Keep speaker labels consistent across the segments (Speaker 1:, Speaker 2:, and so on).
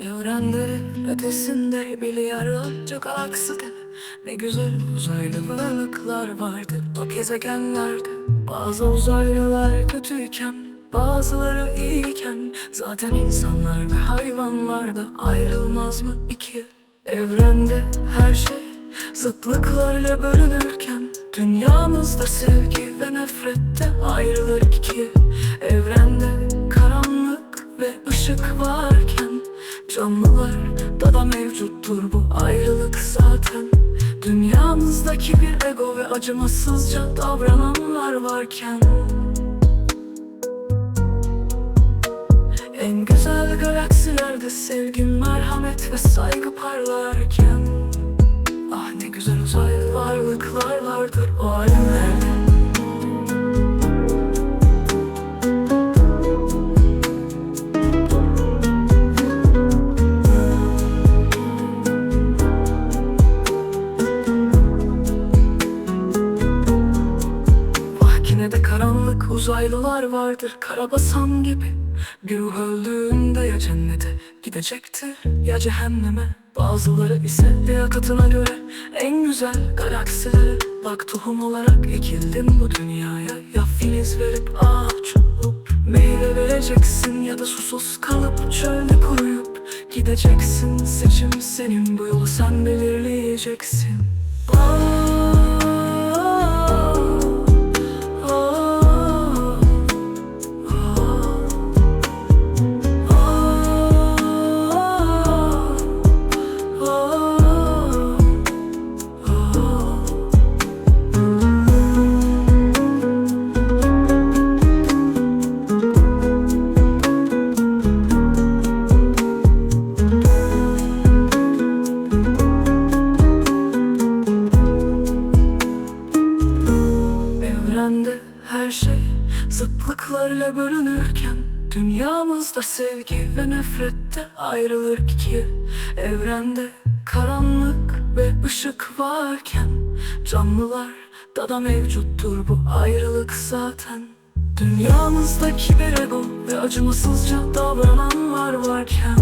Speaker 1: Evrenlerin ötesinde milyarlarca galakside Ne güzel uzaylı varlıklar vardı. O gezegenlerde Bazı uzaylılar kötüyken bazıları iyiyken. Zaten insanlar ve hayvanlar da ayrılmaz mı iki Evrende her şey zıtlıklarla bölünürken Dünyamızda sevgi ve nefrette ayrılır iki Evrende karanlık ve ışık varken Canlılar da mevcuttur bu ayrılık zaten. Dünyamızdaki bir ego ve acımasızca davrananlar varken. En güzel galaksilerde sevgi, merhamet ve saygı parlarken. Ah ne güzel uzaylı varlıklar vardır o alemlerde uzaylılar vardır Karabasan gibi. Ruh öldüğünde ya cennete gidecektir ya cehenneme. Bazıları ise liyakatına göre en güzel galaksilere. Bak tohum olarak ekildin bu dünyaya. Ya filiz verip ağaç olup Meyve vereceksin ya da susuz kalıp çölde kuruyup Gideceksin. Seçim senin bu yolu sen belirleyeceksin. Aa, Evrende her şey. Zıtlıklarla bölünürken Dünyamızda sevgi ve nefrette ayrılır ikiye. Evrende karanlık ve ışık varken Canlılar da da mevcuttur bu ayrılık zaten. Dünyamızdaki bir ego ve acımasızca davrananlar varken.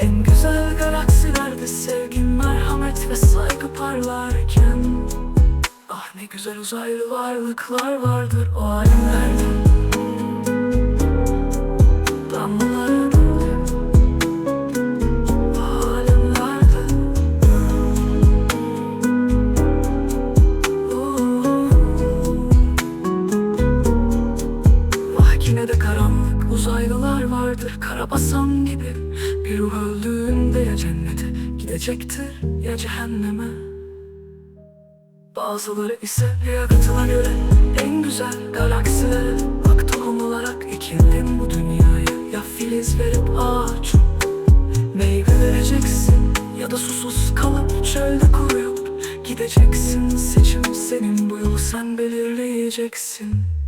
Speaker 1: En güzel galaksilerde sevgi, merhamet ve saygı parlarken ne güzel uzaylı varlıklar vardır o alemlerde. Damlalarda o alemlerde. Makinede karanlık uzaylılar vardır. Karabasan gibi. Bir ruh öldüğünde ya cennete Gidecektir ya cehenneme Bazıları ise liyakatına göre En güzel galaksilere Bak tohum olarak ekildin bu dünyaya Ya filiz verip ağaç Meyve vereceksin ya da susuz kalıp çölde kuruyup Gideceksin. Seçim senin bu yolu sen belirleyeceksin